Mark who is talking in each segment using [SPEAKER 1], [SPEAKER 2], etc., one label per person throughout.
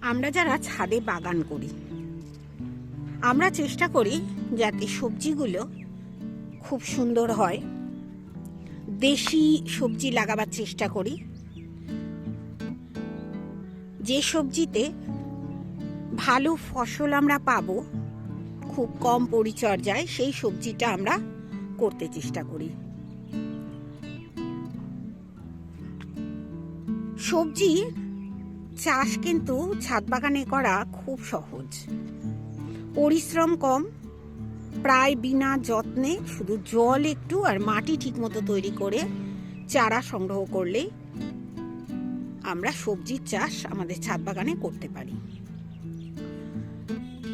[SPEAKER 1] আমরা যারা ছাদে বাগান করি, আমরা চেষ্টা করি যাতে সবজিগুলো খুব সুন্দর হয়। দেশি সবজি লাগাবার চেষ্টা করি। যে সবজিতে ভালো ফসল আমরা পাবো, খুব কম পরিচর্যায় সেই সবজিটা আমরা করতে চেষ্টা করি। সবজি চাষ কিন্তু ছাদ বাগানে করা খুব সহজ। পরিশ্রম কম, প্রায় বিনা যত্নে শুধু জল একটু আর মাটি ঠিকমতো তৈরি করে চারা সংগ্রহ করলেই আমরা সবজির চাষ আমাদের ছাদ বাগানে করতে পারি।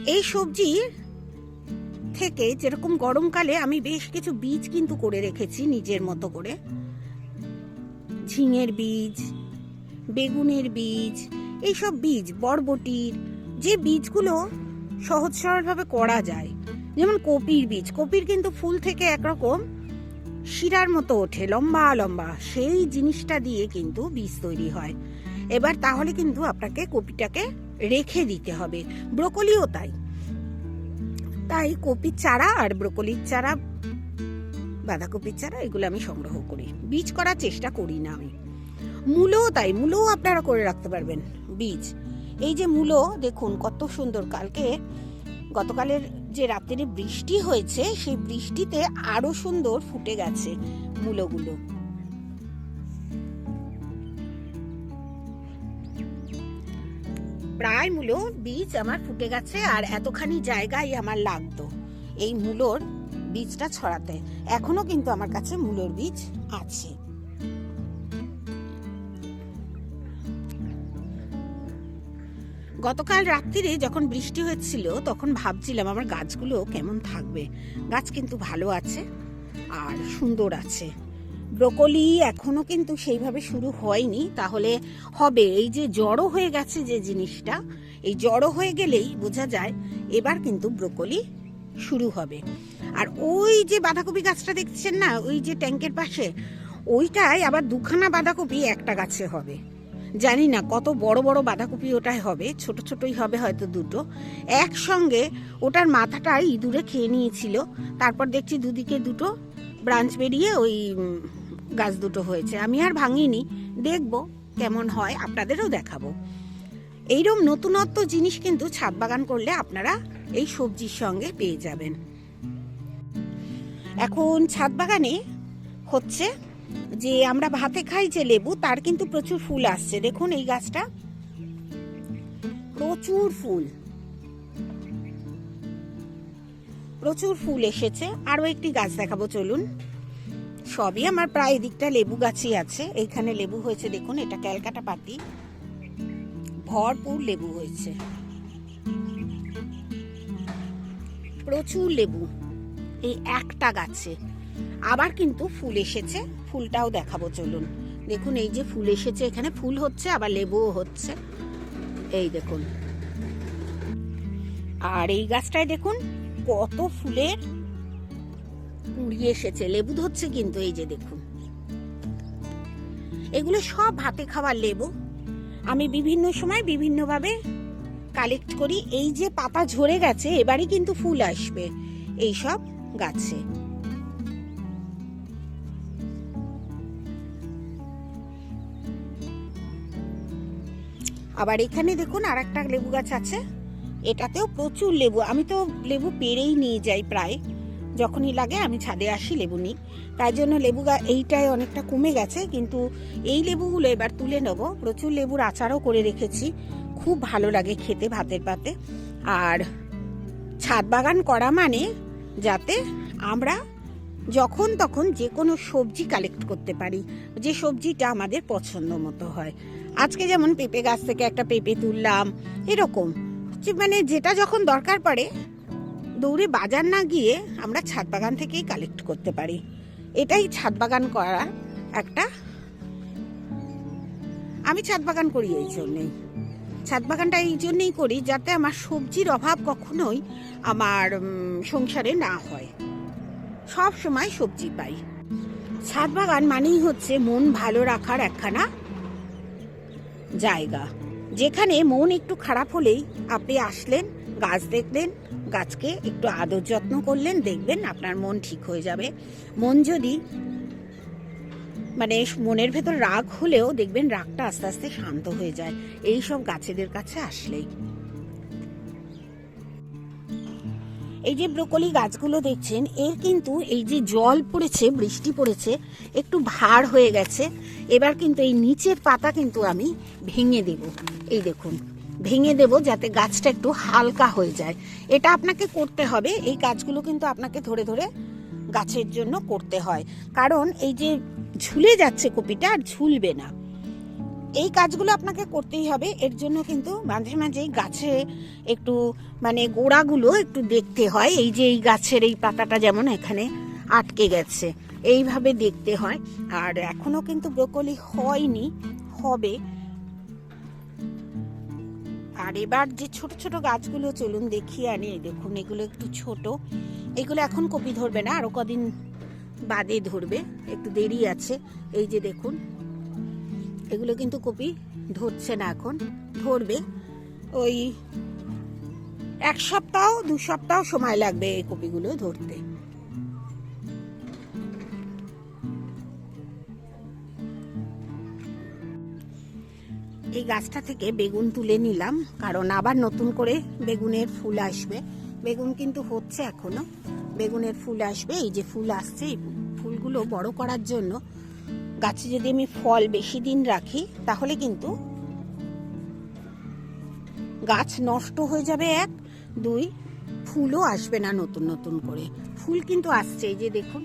[SPEAKER 1] এই সবজি থেকে যেরকম গরমকালে আমি বেশ কিছু বীজ কিন্তু করে রেখেছি নিজের মতো করে। ঝিঙের বীজ বেগুনের বীজ, এইসব বীজ, বরবটির, যে বীজগুলো সহজ সরলভাবে করা যায়। যেমন কপির বীজ, কপির কিন্তু ফুল থেকে একরকম শিরার মতো ওঠে, লম্বা লম্বা। সেই জিনিসটা দিয়ে কিন্তু বীজ তৈরি হয়। এবার তাহলে কিন্তু আপনাকে কপিটাকে রেখে দিতে হবে। ব্রোকলিও তাই। তাই কপির চারা আর ব্রোকলির চারা, বাঁধাকপির চারা, এগুলো আমি সংগ্রহ করি। বীজ করার চেষ্টা করি না আমি। মূলও তাই, মূলও আপনারা করে রাখতে পারবেন বীজ। এই যে মূলো দেখুন কত সুন্দর। কালকে, গতকালের যে রাত্রে বৃষ্টি হয়েছে, সেই বৃষ্টিতে আরও সুন্দর ফুটে গেছে মূলগুলো। প্রায় মূলো বীজ আমার ফুটে গেছে আর এতখানি জায়গায় আমার লাগতো এই মূলোর বীজটা ছড়াতে। এখনও কিন্তু আমার কাছে মূলোর বীজ আছে। গতকাল রাত্রিরে যখন বৃষ্টি হচ্ছিল তখন ভাবছিলাম আমার গাছগুলো কেমন থাকবে। গাছ কিন্তু ভালো আছে আর সুন্দর আছে। ব্রোকলি এখনও কিন্তু সেইভাবে শুরু হয়নি। তাহলে হবে, এই যে জড়ো হয়ে গেছে যে জিনিসটা, এই জড়ো হয়ে গেলেই বোঝা যায় এবার কিন্তু ব্রোকলি শুরু হবে। আর ওই যে বাঁধাকপি গাছটা দেখছেন না, ওই যে ট্যাঙ্কের পাশে ওইটাই আবার দুখানা বাঁধাকপি একটা গাছে হবে। জানি না কত বড় বড় বাঁধাকপি ওটাই হবে, ছোট ছোটই হবে হয়তো দুটো। একসঙ্গে ওটার মাথাটা ইঁদুরে খেয়ে নিয়েছিল। তারপর দেখছি দুদিকে দুটো ব্রাঞ্চ বেরিয়ে ওই গাছ দুটো হয়েছে। আমি আর ভাঙিনি। দেখব কেমন হয়, আপনাদেরও দেখাবো। এইরকম নতুনত্ব জিনিস কিন্তু ছাদ বাগান করলে আপনারা এই সবজির সঙ্গে পেয়ে যাবেন। এখন ছাদ বাগানে হচ্ছে যে আমরা ভাতে খাই যে লেবু, তার কিন্তু প্রচুর ফুল আসছে। দেখুন এই গাছটা। প্রচুর ফুল। প্রচুর ফুল এসেছে। আরও একটি গাছ দেখাবো, চলুন। সবই আমার প্রায় এদিকটা লেবু গাছই আছে। এইখানে লেবু হয়েছে, দেখুন, এটা ক্যালকাটা পাতি। ভরপুর লেবু হয়েছে। প্রচুর লেবু। এই একটা গাছে। আবার কিন্তু ফুল এসেছে, ফুলটাও দেখাবো, চলুন। দেখুন, এই যে ফুল এসেছে, এখানে ফুল হচ্ছে, আবার লেবুও হচ্ছে। এই দেখুন। আর এই গাছটায় দেখুন, কত ফুলের কুড়ি এসেছে। লেবু ধরছে কিন্তু, এই যে দেখুন। এগুলো সব হাতে খাওয়ার লেবু। আমি বিভিন্ন সময় বিভিন্নভাবে কালেক্ট করি। এই যে পাতা ঝরে গেছে, এবারই কিন্তু ফুল আসবে এই সব গাছে। আবার এখানে দেখুন আর একটা লেবু গাছ আছে। এটাতেও প্রচুর লেবু। আমি তো লেবু পেরেই নিয়ে যাই প্রায়। যখনই লাগে আমি ছাদে আসি লেবু নিই। তাই জন্য লেবু গা এইটায় অনেকটা কমে গেছে। কিন্তু এই লেবুগুলো এবার তুলে নেব। প্রচুর লেবুর আচারও করে রেখেছি। খুব ভালো লাগে খেতে ভাতের পাতে। আর ছাদ বাগান করা মানে যাতে আমরা যখন তখন যে কোনো সবজি কালেক্ট করতে পারি। যে সবজিটা আমাদের পছন্দ মতো হয়। আজকে যেমন পেঁপে গাছ থেকে একটা পেঁপে তুললাম, এরকম। মানে যেটা যখন দরকার পড়ে, দৌড়ে বাজার না গিয়ে আমরা ছাদ বাগান থেকেই কালেক্ট করতে পারি। এটাই ছাদ বাগান করার একটা আমি ছাদ বাগান করি এই জন্যেই। ছাদ বাগানটা এই জন্যেই করি যাতে আমার সবজির অভাব কখনোই আমার সংসারে না হয়। সব সময় সবজি পাই। ছাদ বাগান মানেই হচ্ছে মন ভালো রাখার একখানা জায়গা। যেখানে মন একটু খারাপ হলেই আপনি আসলেন, গাছ দেখলেন, গাছকে একটু আদর যত্ন করলেন, দেখবেন আপনার মন ঠিক হয়ে যাবে। মন যদি মানে মনের ভেতর রাগ হলেও দেখবেন রাগটা আস্তে আস্তে শান্ত হয়ে যায়। এই সব গাছেদের কাছে আসলেই। এই যে ব্রোকলি গাছগুলো দেখছেন, এর কিন্তু এই যে জল পড়েছে, বৃষ্টি পড়েছে, একটু ভার হয়ে গেছে। এবার কিন্তু এই নিচের পাতা কিন্তু আমি ভেঙে দেব। এই দেখুন, ভেঙে দেব যাতে গাছটা একটু হালকা হয়ে যায়। এটা আপনাকে করতে হবে, এই কাজগুলো কিন্তু আপনাকে ধরে ধরে গাছের জন্য করতে হয়। কারণ এই যে ঝুলে যাচ্ছে কপিটা, আর ঝুলবে না। এই কাজগুলো আপনাকে করতেই হবে, এর জন্য কিন্তু মাঝে মাঝেই গাছে একটু মানে গোড়াগুলো একটু দেখতে হয়। এই যে এই গাছের এই পাতাটা যেমন এখানে আটকে গেছে। এইভাবে দেখতে হয়। আর এখনও কিন্তু ব্রোকলি হয়নি, হবে। আর এবার যে ছোট ছোট গাছগুলো চলুন দেখিয়ে আনি দেখুন, এগুলো একটু ছোট। এগুলো এখন কপি ধরবে না, আরও কদিন বাদে ধরবে, একটু দেরি আছে। এই যে দেখুন, এগুলো কিন্তু কপি ধরছে না এখন, ধরবে। ওই এক সপ্তাহ, দু সপ্তাহ সময় লাগবে এই কপিগুলো ধরতে। এই গাছটা থেকে বেগুন তুলে নিলাম, কারণ আবার নতুন করে বেগুনের ফুল আসবে। বেগুন কিন্তু হচ্ছে এখনও। বেগুনের ফুল আসবে, এই যে ফুল আসছে, এই ফুলগুলো বড় করার জন্য গাছে যদি আমি ফল বেশি দিন রাখি, তাহলে কিন্তু গাছ নষ্ট হয়ে যাবে এক, দুই, ফুলও আসবে না নতুন নতুন করে। ফুল কিন্তু আসছে, এই যে দেখুন।